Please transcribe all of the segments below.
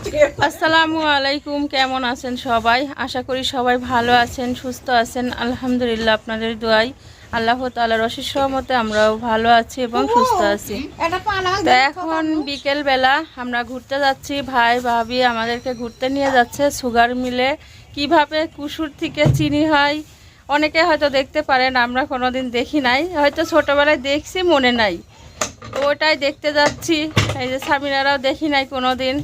আসসালামু আলাইকুম কেমন আছেন সবাই? আশা করি সবাই ভালো আছেন সুস্থ আছেন। আলহামদুলিল্লাহ আপনাদের দোয়াই। আল্লাহ তালার অশেষ সহমতে আমরাও ভালো আছি এবং সুস্থ আছি। তো এখন বিকেল বেলা আমরা ঘুরতে যাচ্ছি। ভাই ভাবি আমাদেরকে ঘুরতে নিয়ে যাচ্ছে সুগার মিলে। কীভাবে কুসুর থেকে চিনি হয়? অনেকে হয়তো দেখতে পারেন আমরা কোনোদিন দেখি নাই। হয়তো ছোটোবেলায় দেখছি মনে নাই। ওটাই দেখতে যাচ্ছি। এই যে স্বামীরারাও দেখি নাই কোনো দিন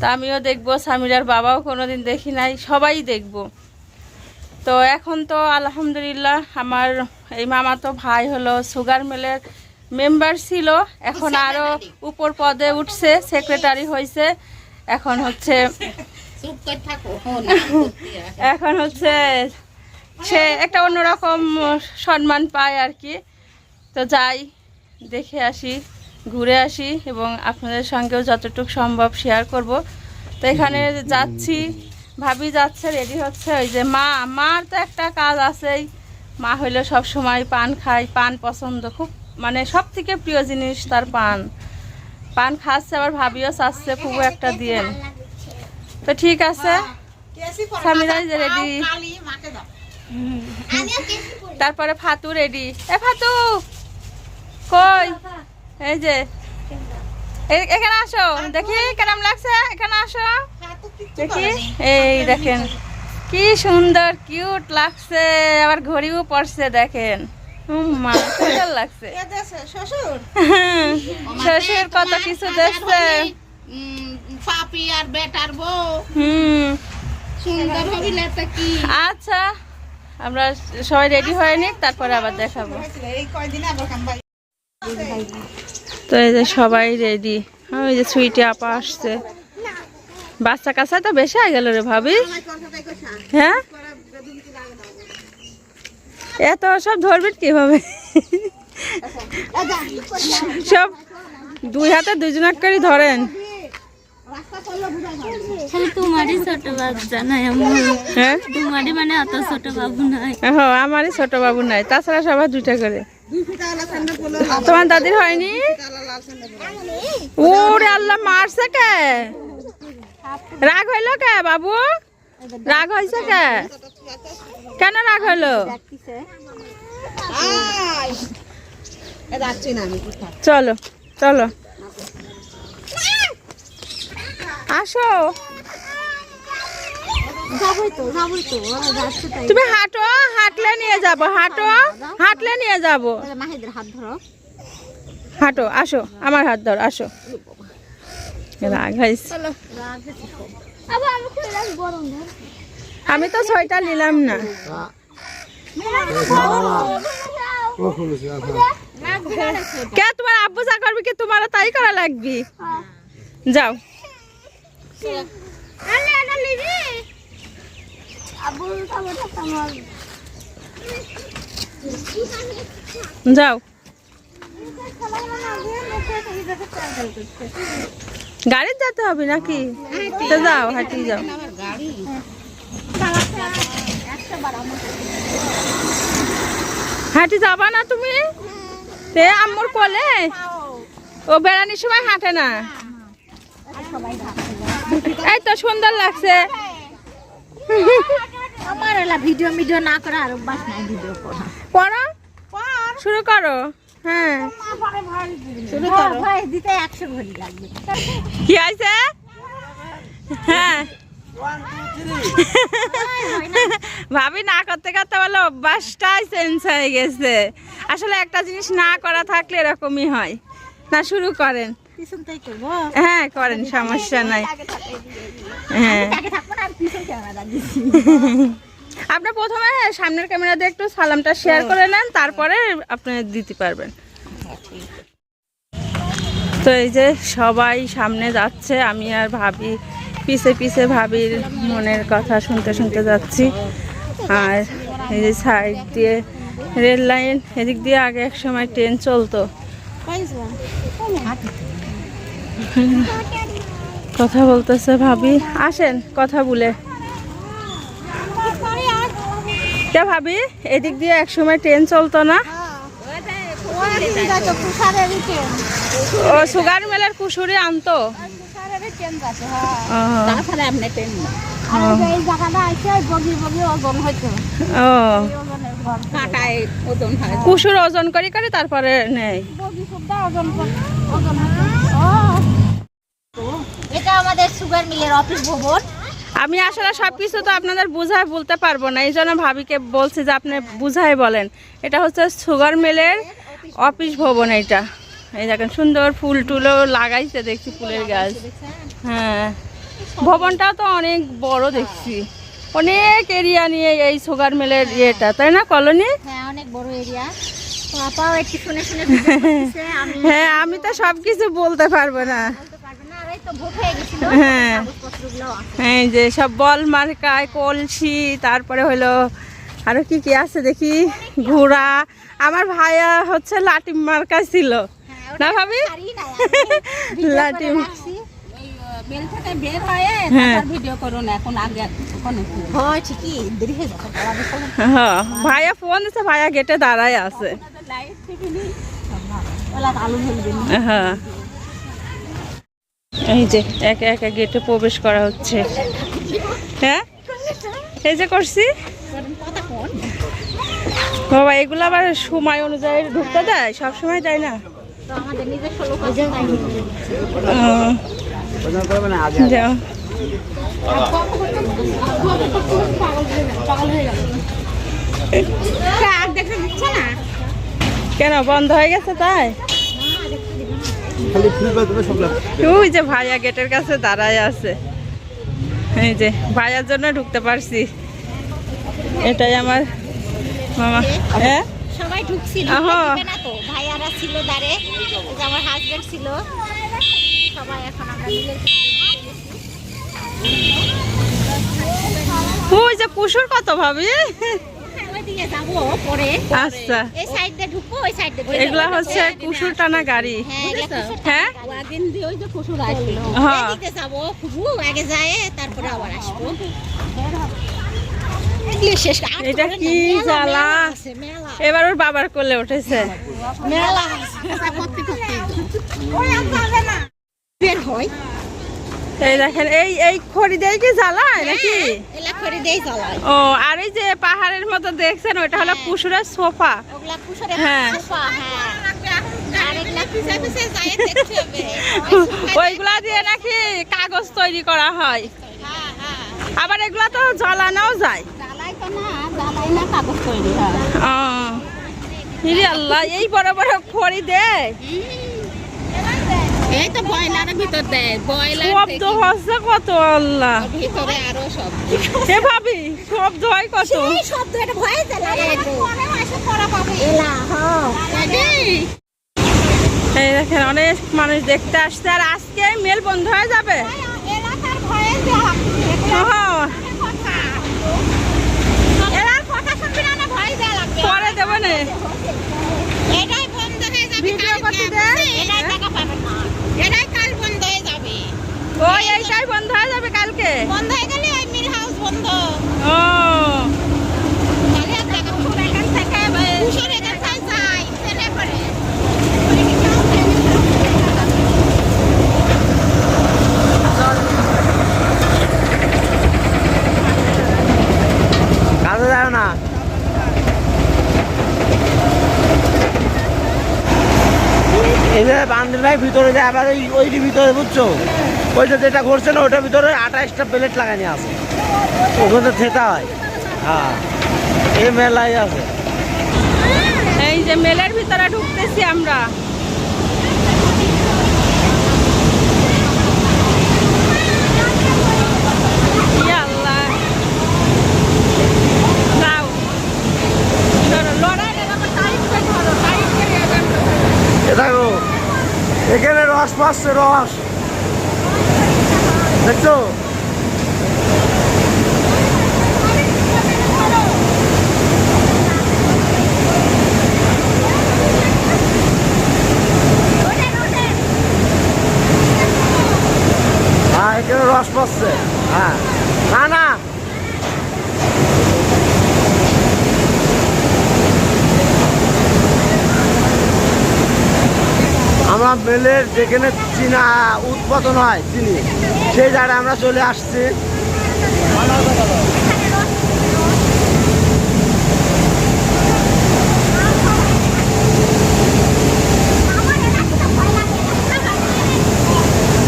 তা আমিও দেখব স্বামীরার বাবাও কোনোদিন দেখি নাই সবাই দেখব। তো এখন তো আলহামদুলিল্লাহ আমার এই মামা তো ভাই হলো সুগার মিলের মেম্বার ছিল এখন আরও উপর পদে উঠছে সেক্রেটারি হয়েছে এখন হচ্ছে এখন হচ্ছে সে একটা অন্যরকম সম্মান পায় আর কি। তো যাই দেখে আসি। ঘুরে আসি এবং আপনাদের সঙ্গেও যতটুকু সম্ভব শেয়ার করব। তো এখানে যাচ্ছি। ভাবি যাচ্ছে রেডি হচ্ছে। ওই যে মা মার তো একটা কাজ আছেই। মা হইলে সব সময় পান খায় পান পছন্দ। খুব মানে সব থেকে প্রিয় জিনিস তার পান। পান খাচ্ছে আবার ভাবিও চাচ্ছে খুব একটা দিয়ে। তো ঠিক আছে। স্বামীরাই যে রেডি তারপরে ফাতু রেডি এ ফাতু কই? এই যে। এখানে আসো। দেখি কেমন লাগছে? এখানে আসো। দেখি। এই দেখেন। কি সুন্দর কিউট লাগছে। আবার ঘড়িও পড়ছে দেখেন। লাগছে। শ্বশুর? কত কিছু দেখছে। পাপি আর বেটার বউ। হুম। সুন্দর কি? আচ্ছা আমরা সবাই রেডি হয়ে নিক তারপরে আবার দেখাবো। তো এই যে সবাই রেডি ওই যে সুইটি আপা আসছে। বাচ্চা কাচ্চা তো বেশি হয়ে গেল রে ভাবি। হ্যাঁ? এত সব ধরবি কীভাবে? সব দুই হাতে দুজনাক করে ধরেন। তোমারই ছোট বাচ্চা নাই হ্যাঁ? তোমারই মানে অত ছোট বাবু নাই। আমারই ছোট বাবু নাই। তাছাড়া সবার দুইটা করে। তোমার দাদির হয়নি? ওরে আল্লাহ, মারছে কে? রাগ হইল কে বাবু? রাগ হয়েছে কে? কেন রাগ হইল? চলো চলো। আসো। তুমি হাঁটো হাঁটলে নিয়ে যাব হাঁটো হাঁটলে নিয়ে যাব। তাহলে হাত ধরো। হাঁটো আসো আমার হাত ধর আসো। রাগ হয়েছে। আমি তো ছয়টা নিলাম না। কে তোমার আব্বু যা করবি কি তোমার তাই করা লাগবি? যাও। যাও। গাড়িতে যেতে হবে নাকি? তো যাও হাঁটি যাও। হাঁটি যাবা না তুমি? তে আম্মুর কোলে? ও বেড়ানির সময় হাঁটে না? এই তো সুন্দর লাগছে। আমার এলা ভিডিও না করা আর অভ্যাস নাই ভিডিও করা। পড়ো? শুরু করো। হ্যাঁ। শুরু করো। ভাই দিতে 100 ঘড়ি লাগবে। কি আছে হ্যাঁ। ভাবি না করতে করতে বলে অভ্যাসটাই চেঞ্জ হয়ে গেছে। আসলে একটা জিনিস না করা থাকলে এরকমই হয়। না শুরু করেন। হ্যাঁ করেন সমস্যা নাই। হ্যাঁ। আপনি প্রথমে সামনের ক্যামেরা দিয়ে একটু সালামটা শেয়ার করে নেন তারপরে আপনি দিতে পারবেন। তো এই যে সবাই সামনে যাচ্ছে আমি আর ভাবি পিছে পিছে ভাবির মনের কথা শুনতে শুনতে যাচ্ছি। আর এই যে সাইড দিয়ে রেল লাইন এদিক দিয়ে আগে এক সময় ট্রেন চলতো। কথা বলতেছে ভাবি আসেন কথা বলে। কে ভাবি, এদিক দিয়ে এক সময় ট্রেন চলতো না? ও, সুগার মেলের কুসুরি আনতো? কুসুর ওজন করি করে তারপরে নেই। এটা আমাদের সুগার মিলের অফিস ভবন। আমি আসলে সব কিছু তো আপনাদের বুঝায় বলতে পারব না এই জন্য ভাবিকে বলছি যে আপনি বুঝাই বলেন। এটা হচ্ছে সুগার মিলের অফিস ভবন এটা। এই দেখেন সুন্দর ফুল টুলও লাগাইছে দেখছি ফুলের গাছ। হ্যাঁ ভবনটা তো অনেক বড় দেখছি। অনেক এরিয়া নিয়ে এই সুগার মিলের ইয়েটা তাই না কলোনি? হ্যাঁ অনেক বড় এরিয়া। হ্যাঁ আমি তো সব কিছু বলতে পারব না। হয়ে হ্যাঁ। এই যে সব বল মার্কায় কলসি তারপরে হলো আরও কি কি আছে দেখি? ঘোড়া। আমার ভাইয়া হচ্ছে লাটি মার্কা ছিল। না ভাবি? লাটি ওই বেল থেকে বের হয়ে হ্যাঁ। হয় হয়ে। হ্যাঁ ভাইয়া ফোন দিছে ভাইয়া গেটে দাঁড়ায় আছে। হ্যাঁ। এই যে একে একে গেটে প্রবেশ করা হচ্ছে। হ্যাঁ? এই যে করছি। বাবা এগুলো আবার সময় অনুযায়ী ঢুকতে দেয়? সব সময় দেয় না? দিচ্ছে না। কেন বন্ধ হয়ে গেছে তাই খালি ফুল পাতবে সব লাগবে ওই যে ভাইয়া গেটের কাছে দাঁড়ায় আছে। এই যে ভাইয়ার জন্য ঢুকতে পারছি। এটাই আমার মামা। হ্যাঁ? সবাই ঢুকছিল। না তো। ভাইয়ারা ছিল দাঁড়ে আমার হাজবেন্ড ছিল। সবাই এখন আমরা মিলে ওই যে কুসুর কত ভাবি? আচ্ছা। এই সাইড দিয়ে ঢুকবো ওই সাইড দিয়ে এগুলা হচ্ছে কুসুর টানা গাড়ি। হ্যাঁ এগুলা কুসুর হ্যাঁ? ওয়াগিন দিয়ে ওই যে কুসুর আসলো। হ্যাঁ। এদিকে যাব খুবু আগে যায় তারপরে আবার আসব। শেষ আর এটা কি জ্বালা। এবার ওর বাবার কোলে উঠেছে। মেলা বের হয়। এই দেখেন এই এই খড়ি দিয়ে কি জ্বালায় নাকি? করে দেই ও আর এই যে পাহাড়ের মতো দেখছেন ওটা হলো কুসুরের সোফা। হ্যাঁ। সোফা হ্যাঁ। ওইগুলা দিয়ে নাকি কাগজ তৈরি করা হয়। হ্যাঁ হ্যাঁ। আবার এগুলা তো জ্বালানোও যায়। হয়। আল্লাহ এই বড় বড় খড়ি দেয় এই তো বয়লারের ভিতর দেয় বয়লার শব্দ হচ্ছে কত আল্লাহ। ভিতরে আরও ভাবি শব্দ হয় কত? এই শব্দ এটা ভয়ে জ্বালা মাসে পড়া পাবে। এলা হ্যাঁ এই দেখেন অনেক মানুষ দেখতে আসছে আর আজকে মেল বন্ধ হয়ে যাবে। এলাকার ভয়ে জ্বালা ওহ, এলার কথা শুনবি না না ভয় দেয়া লাগবে। পরে দেবে না। এটাই বন্ধ হয়ে যাবে ভিডিও করতে দেয় এটাই না কাল বন্ধ হয়ে যাবে। ওই এইটাই বন্ধ হয়ে যাবে কালকে? বন্ধ হয়ে গেলে ওই মিল হাউস বন্ধ। ও। তাহলে আর টাকা পাবো না। এখান থেকে কুসুর এখান থেকে যাই ট্রেনে করে কাজে যায় না এই যে ভাই ভিতরে যায়, আবার ওই ওইটি ভিতরে, বুঝছ? ওইটা যেটা ঘুরছে না ওটার ভিতরে আঠাশটা প্লেট লাগানি আছে। ওখানে থেতা হয়। হ্যাঁ। এই মেলাই আছে। এই যে মেলের ভিতরে ঢুকতেছি আমরা ই আল্লাহ। যাও। ধরো, লড়াই না, তারপর টাইট করে ধরো, টাইট করে এবার ধরো। এ দেখো এখানে রস পাচ্ছে রস দেখছ হ্যাঁ এখানে রস পাচ্ছে হ্যাঁ না না আমরা মেলের যেখানে চিনা উৎপাদন হয়, চিনি, সেই জায়গায় আমরা চলে আসছি।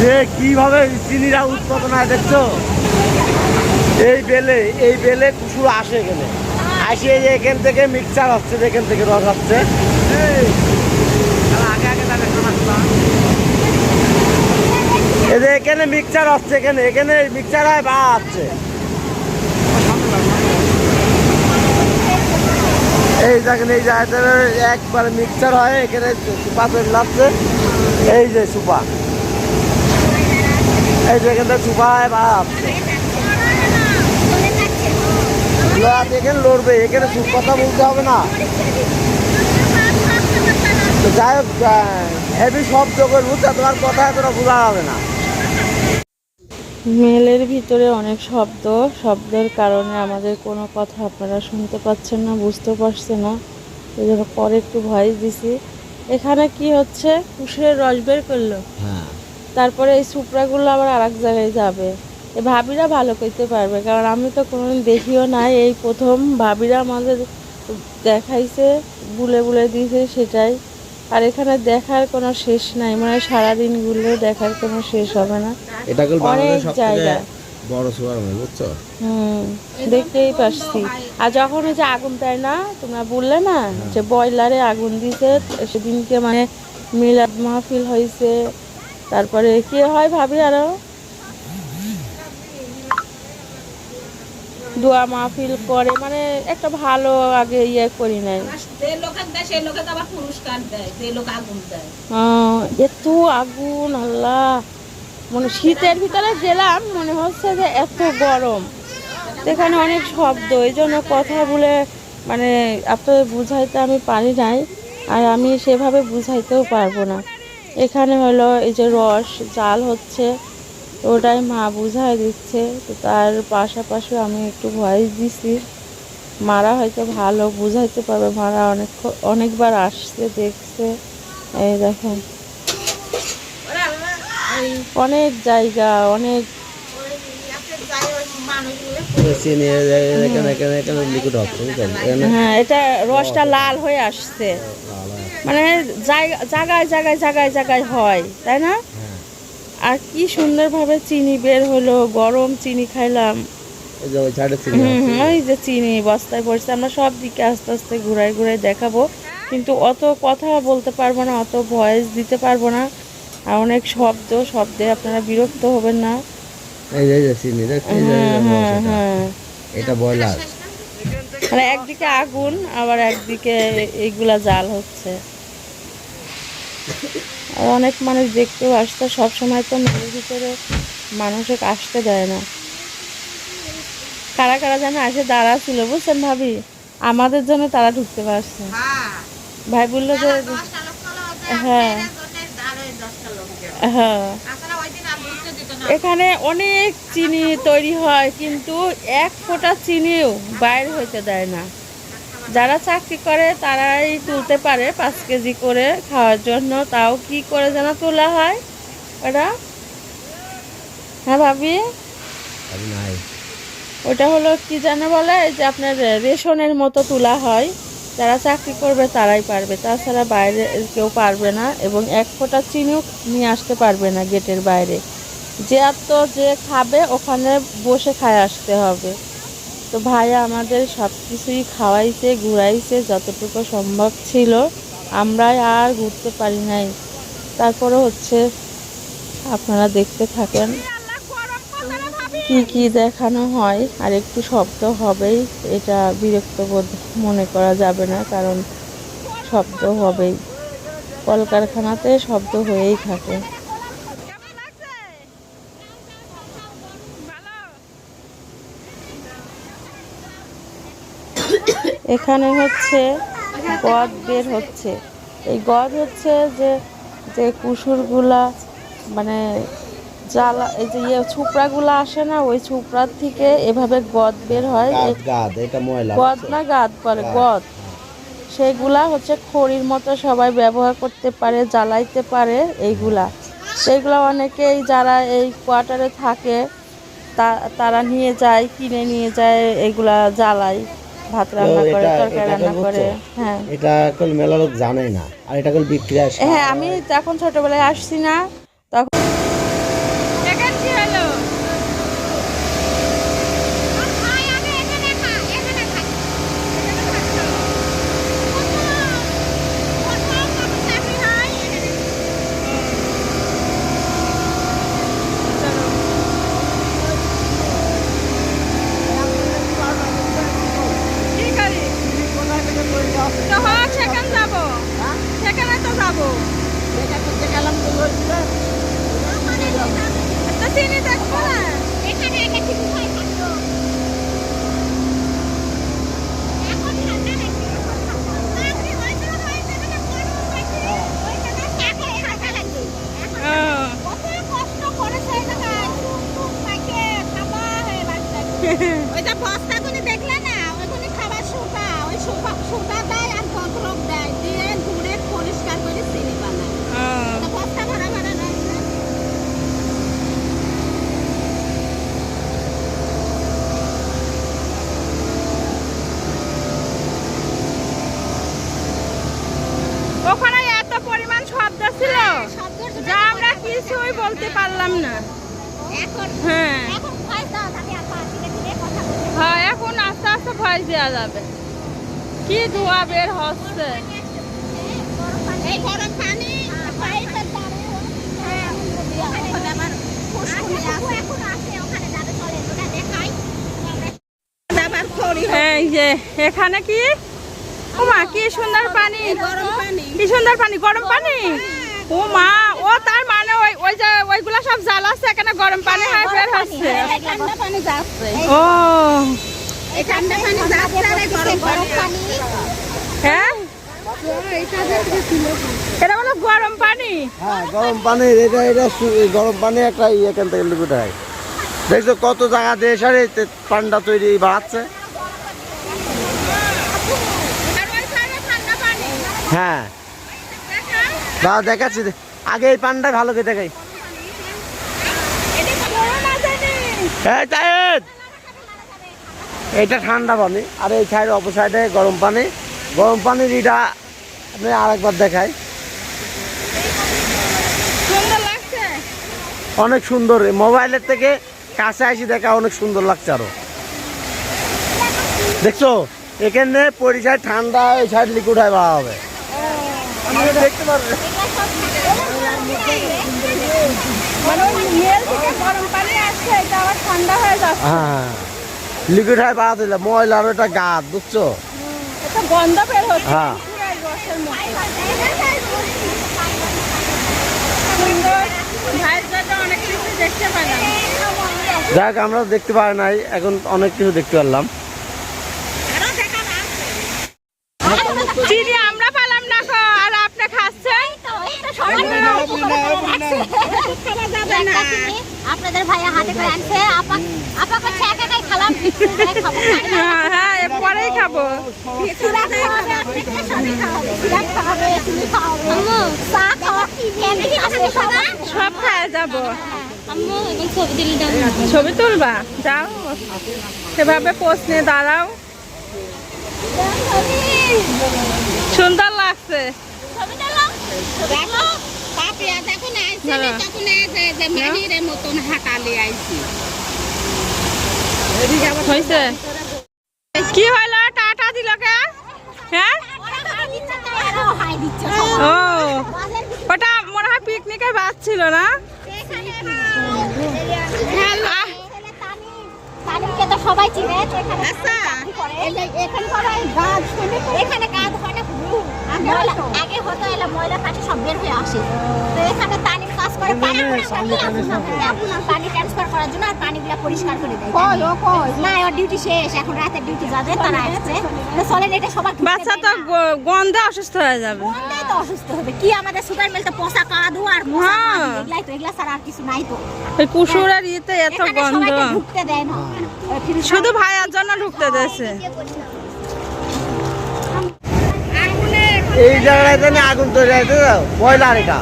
যে কীভাবে চিনিরা উৎপাদন হয়, দেখছ? এই বেলে এই বেলে কুসুর আসে এখানে। আসে এখান থেকে মিক্সচার হচ্ছে যেখান থেকে রস হচ্ছে যে এখানে মিক্সচার হচ্ছে এখানে এখানে মিক্সচার হয়, বা হচ্ছে এই দেখেন, এই জায়গাটা একবারে মিক্সচার হয়, এখানে সুপা তৈরি লাগছে এই যে সুপা। এই যে এখানটা সুপা হয়, বা লোহাতে এখানে লড়বে, এখানে কথা বলতে হবে না। যাই হোক হেভি শব্দ করে বুঝছ তোমার কথা এতটা বোঝা হবে না। মেলের ভিতরে অনেক শব্দ শব্দের কারণে আমাদের কোনো কথা আপনারা শুনতে পাচ্ছেন না বুঝতে পারছেন না। এই জন্য পরে একটু ভয়েস দিছি। এখানে কি হচ্ছে? কুশের রস বের করল। হ্যাঁ। তারপরে এই সুপড়াগুলো আবার আর এক জায়গায় যাবে। এ ভাবিরা ভালো করতে পারবে কারণ আমি তো কোনোদিন দেখিও নাই। এই প্রথম ভাবিরা আমাদের দেখাইছে বুলে বুলে দিয়েছে সেটাই। আর এখানে দেখার কোনো শেষ নাই। মানে সারাদিন ঘুরলেও দেখার কোনো শেষ হবে না। এটা অনেক জায়গা। বড় সুপার মার্কেট বুঝছ? হুম দেখতেই পাচ্ছি। আর যখন ওই যে আগুন দেয় না তোমরা বললে না যে বয়লারে আগুন দিতে সেদিনকে মানে মিলাদ মাহফিল হয়েছে তারপরে কি হয় ভাবি আরও? দোয়া মাহফিল করে মানে একটা ভালো আগে ইয়ে করি নাই এত আগুন আল্লাহ। মানে শীতের ভিতরে গেলাম মনে হচ্ছে যে এত গরম। তো এখানে অনেক শব্দ এই জন্য কথা বলে মানে আপনাদের বুঝাইতে আমি পারি নাই আর আমি সেভাবে বুঝাইতেও পারব না। এখানে হলো এই যে রস জাল হচ্ছে। তো ওটাই মা বুঝাই দিচ্ছে। তো তার পাশাপাশি আমি একটু ভয়েস দিছি। মারা হয়তো ভালো বুঝাইতে পারবে। মারা অনেক অনেকবার আসছে দেখছে। এই দেখেন। অনেক জায়গা অনেক হচ্ছে বুঝছেন এখানে হ্যাঁ এটা রসটা লাল হয়ে আসছে। মানে জায়গা জায়গায় জায়গায় জায়গায় জায়গায় হয় তাই না? আর কি সুন্দরভাবে চিনি বের হলো গরম চিনি খাইলাম। ওই যে চিনি বস্তায় পড়ছে আমরা সব দিকে আস্তে আস্তে ঘুরাই ঘুরাই দেখাবো। কিন্তু অত কথা বলতে পারব না অত ভয়েস দিতে পারব না। আর অনেক শব্দ শব্দে আপনারা বিরক্ত হবেন না। এটা বয়লার মানে একদিকে আগুন আবার একদিকে এইগুলা জাল হচ্ছে। আর অনেক মানুষ দেখতেও আসতে সময় তো মেয়ের ভিতরে মানুষে আসতে দেয় না। কারা কারা যেন আসে দাঁড়া ছিল বুঝছেন ভাবি? আমাদের জন্য তারা ঢুকতে পারছে। হ্যাঁ। ভাই বলল যে হ্যাঁ। হ্যাঁ। এখানে অনেক চিনি তৈরি হয় কিন্তু এক ফোঁটা চিনিও বাইরে হইতে দেয় না। যারা চাকরি করে তারাই তুলতে পারে পাঁচ কেজি করে খাওয়ার জন্য। তাও কি করে যেন তোলা হয়? ওটা? হ্যাঁ ভাবি? ওটা হলো কি জানে বলে যে আপনার রেশনের মতো তোলা হয়। যারা চাকরি করবে তারাই পারবে। তাছাড়া বাইরে কেউ পারবে না এবং এক ফোঁটা চিনিও নিয়ে আসতে পারবে না গেটের বাইরে। যে আর তো যে খাবে ওখানে বসে খায় আসতে হবে। তো ভাইয়া আমাদের সব কিছুই খাওয়াইছে, ঘুরাইছে যতটুকু সম্ভব ছিল। আমরা আর ঘুরতে পারি নাই। তারপরে হচ্ছে আপনারা দেখতে থাকেন কি কি দেখানো হয়। আর একটু শব্দ হবেই, এটা বিরক্ত বোধ মনে করা যাবে না, কারণ শব্দ হবেই। কলকারখানাতে শব্দ হয়েই থাকে। এখানে হচ্ছে গদ বের হচ্ছে। এই গদ হচ্ছে যে যে কুসুরগুলা মানে জ্বালা এই যে ইয়ে ছুপড়াগুলো আসে না ওই ছুপড়ার থেকে এভাবে গদ বের হয়। গাদ না গাদ করে গদ সেইগুলা হচ্ছে খড়ির মতো সবাই ব্যবহার করতে পারে জ্বালাইতে পারে এইগুলা। সেইগুলো অনেকেই যারা এই কোয়ার্টারে থাকে তা- তারা নিয়ে যায় কিনে নিয়ে যায় এগুলা জ্বালায়। ভাত রান্না করে তরকারি রান্না করে হ্যাঁ। এটা কল মেলা লোক জানে না আর এটা কল বিক্রি আসে হ্যাঁ আমি তখন ছোটবেলায় আসছি না তখন কি হলো খাই আগে এখানে খা এখানে খা এখানে খাচ্ছো কত কত চাকরি হয় এখানে কি করি তো হোক সেখানে যাব সেখানে তো যাব তো চিনি দেখব না এখানে আগে ঠিক হয় থাকতো এখন ঠান্ডা নাকি এখন ঠান্ডা চাকরি হয়েছে না হয়েছে না গরম হয়েছে ওইখানে এখন ঠান্ডা লাগবে এখন ও, কত কষ্ট করেছে এখানে টুক মাইকে খাবা হয়ে বাচ্চা ওই যে বস্তা গুলি দেখলে না ওইগুলি খাবার সুতা ওই সুতা সুতা দেয় আর ভদ্রক দেয়। দিয়ে ঘুরে পরিষ্কার করে চিনি বানায়। বস্তা ভরা ভরা ওখানে এত পরিমাণ শব্দ ছিল। শব্দের যা আমরা কিছুই বলতে পারলাম না। হ্যাঁ। হ্যাঁ এখন আস্তে আস্তে ভয় দেওয়া যাবে। কি ধোয়া বের হচ্ছে? এই গরম পানি পাইপের দ্বারে হ্যাঁ আছে। এখন আছে ওখানে যাবে চলে ওটা দেখাই। আবার খড়ি এই যে এখানে কি? ওমা কি সুন্দর পানি। কি সুন্দর পানি গরম পানি? ও মা ও তার মানে ওই ওই যে ওইগুলা সব জাল আছে এখানে গরম পানি হয় বের হচ্ছে। ও ঠান্ডা পানি যাচ্ছে আর এই গরম পানি। হ্যাঁ? এটা হলো গরম পানি? হ্যাঁ গরম পানি এটা এটা গরম পানি একটা এখান থেকে লিকুইড হয় দেখছ কত জায়গা দিয়ে সারে পান্ডা তৈরি বাড়াচ্ছে আর ওই সাইডে ঠান্ডা পানি। হ্যাঁ। দাদা দেখাচ্ছি আগে এই পান্ডা ভালো করে দেখাই। এটা গরম এইটা ঠান্ডা পানি আর এই সাইড অপর সাইডে গরম পানি। গরম পানির এটা আপনি আরেকবার দেখাই। সুন্দর অনেক সুন্দর মোবাইলের থেকে কাছে আসি দেখা অনেক সুন্দর লাগছে আরও। দেখছ? এখানে পরিচয় ঠান্ডা এই সাইড লিকুইড হয় ভালো হবে। দেখতে পারবে। মানে এটা হয়ে হ্যাঁ। লিকুইড হয় বাড়া দিলে ময়লার গাছ বুঝছ? এটা বের হচ্ছে। হ্যাঁ। যাক আমরা দেখতে পারি নাই এখন অনেক কিছু দেখতে পারলাম। না আমরা পেলাম না আর আপনি খাচ্ছেন? আপনাদের ভাইয়া হাতে করে আনছে আপা আপা করছে একা একাই খালাম খাব হ্যাঁ খাব। সব খাওয়া যাব। ছবি তুলবা? যাও। সেভাবে নিয়ে দাঁড়াও। সুন্দর লাগছে। দেখো যখন আইছি হ্যাঁ। তখন মতন হাঁটালি আইছি। হয়েছে? কি হইল টাটা দিল কে? হ্যাঁ? ও ওটা মনে হয় পিকনিকের বাস ছিল না? সবাই চিনে এখানে আচ্ছা। এখানে সবাই গাছ এখানে কাজ হয় আগে হতো এলা ময়লা সব বের হয়ে আসে। তো এখানে তানিম কাজ করে পানি পানি ট্রান্সফার করার জন্য আর পানিগুলো পরিষ্কার করে দেয়। না ওর ডিউটি শেষ। এখন রাতের ডিউটি যাদের তারা আসছে। চলেন এটা সবার বাচ্চা তো। গন্ধে অসুস্থ হয়ে যাবে। তো অসুস্থ হবে। কি আমাদের সুগার কাদু আর হ্যাঁ। কাদু এগুলাই তো এগুলা ছাড়া আর কিছু নাই তো। ওই ইয়েতে এত গন্ধ। ঢুকতে দেয় না। শুধু ভাইয়ার জন্য ঢুকতে দেছে এই জায়গায় জানি আগুন তৈরি হয়েছে তো, বয়লার এটা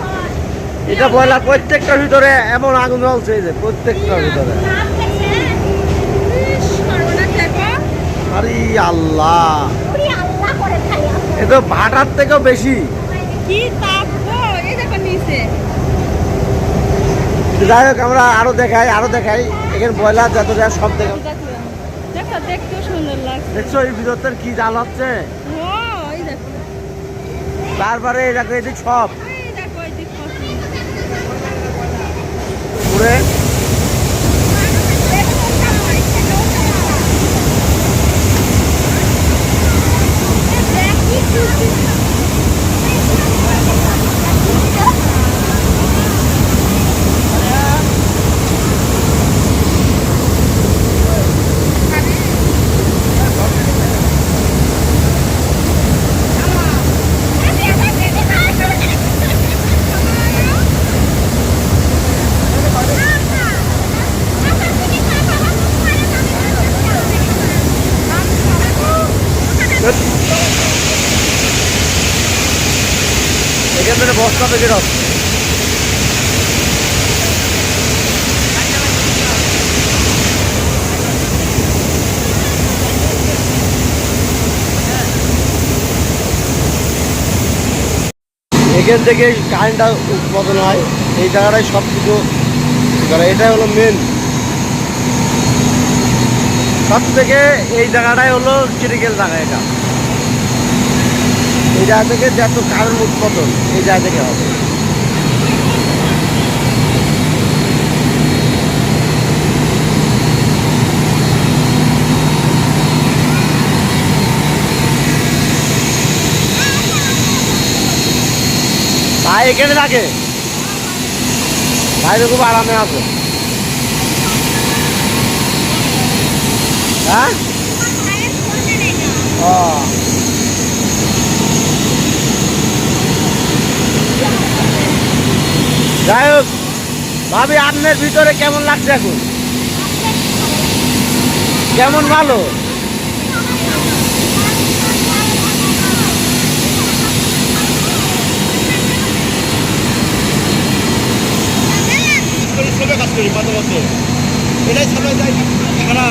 এটা বয়লার প্রত্যেকটার ভিতরে এমন আগুন জ্বলছে যে প্রত্যেকটার ভিতরে। আরে আল্লাহ। এ তো ভাটার থেকেও বেশি। যাই হোক আমরা আরও দেখাই আরও দেখাই। এখানে বয়লার যত সব দেখাই দেখছ এই ভিতর কি জাল হচ্ছে? তারপরে এটা এদিক সব এই দেখো এই দিক কত। পুরে বস্তা থেকে এখান থেকে কারেন্টটা উৎপাদন হয়, এই জায়গাটায় সব কিছু এটাই হলো মেন সব থেকে এই জায়গাটাই হলো ক্রিটিক্যাল জায়গা এটা। এই জায়গা থেকে যত কারেন্ট উৎপাদন এই জায়গা থেকে হবে ভাই এখানে থাকে ভাই তো খুব আরামে আছে হ্যাঁ ও যাই হোক ভাবি আপনার ভিতরে কেমন লাগছে এখন? কেমন ভালো? এটাই সবাই যাই সারা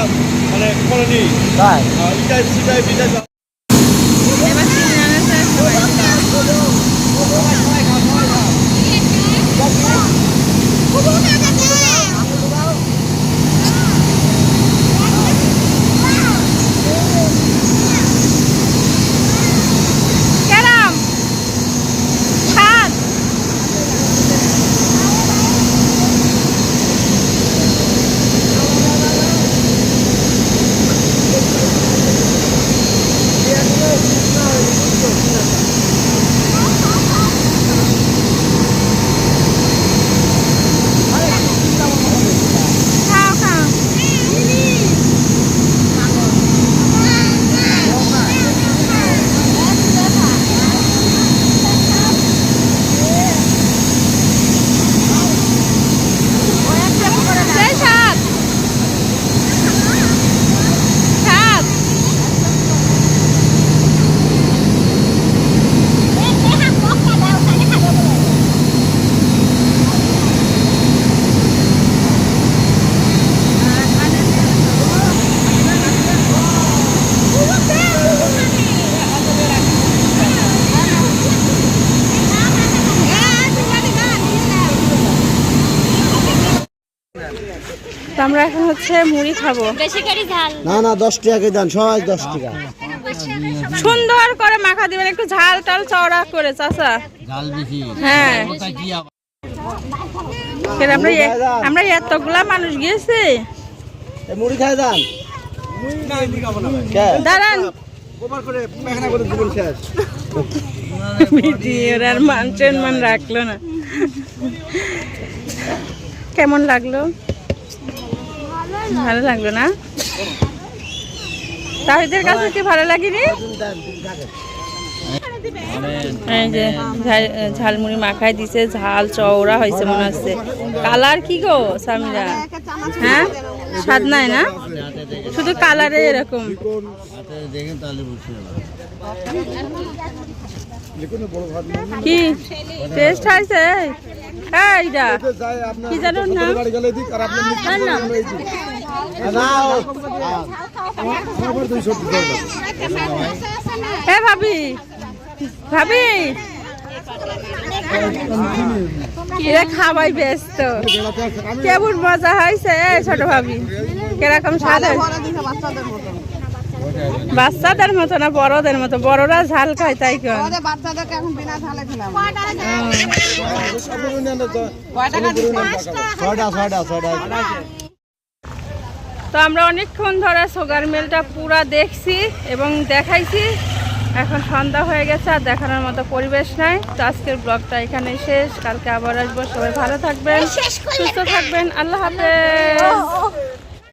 মানে কলোনি। তাই? ইটাই সিটাই বিটাই এবার চিনি আনাতে সবাই কেরাম স্বাদ খাও খাও সেই স্বাদ স্বাদ তো আমরা এখন হচ্ছে মুড়ি খাব। বেশি করে ঝাল। না না দশ টাকা দেন সবাই দশ টাকা। সুন্দর করে মাখা দিবেন একটু ঝাল টাল চওড়া করে চাচা। হ্যাঁ। কি আমরা আমরা এতগুলা মানুষ গিয়েছি। মুড়ি খাই দেন। দাঁড়ান। আর মান সম্মান রাখল না। কেমন লাগল? ভালো লাগল না তাহিদের কাছে কি ভালো লাগেনি ঝালমুড়ি মাখাই দিছে ঝাল চওড়া হয়েছে মনে হচ্ছে কালার কি গো সামিরা হ্যাঁ স্বাদ নাই না শুধু কালারে এরকম। কি টেস্ট হয়েছে এইটা কি জানো না, দিতে হবে এ ভাবি। ভাবি। কিরে খাবাই ব্যস্ত। কেমন মজা হয়েছে? এ ছোট ভাবি। কীরকম স্বাদ হয়েছে? বাচ্চাদের মতো না বড়দের মতো। বড়রা ঝাল খায় তাই কেন তো। আমরা অনেকক্ষণ ধরে সুগার মিলটা পুরা দেখছি এবং দেখাইছি। এখন সন্ধ্যা হয়ে গেছে আর দেখানোর মতো পরিবেশ নাই। তো আজকের ব্লগটা এখানে শেষ। কালকে আবার আসব। সবাই ভালো থাকবেন সুস্থ থাকবেন। আল্লাহ হাফেজ।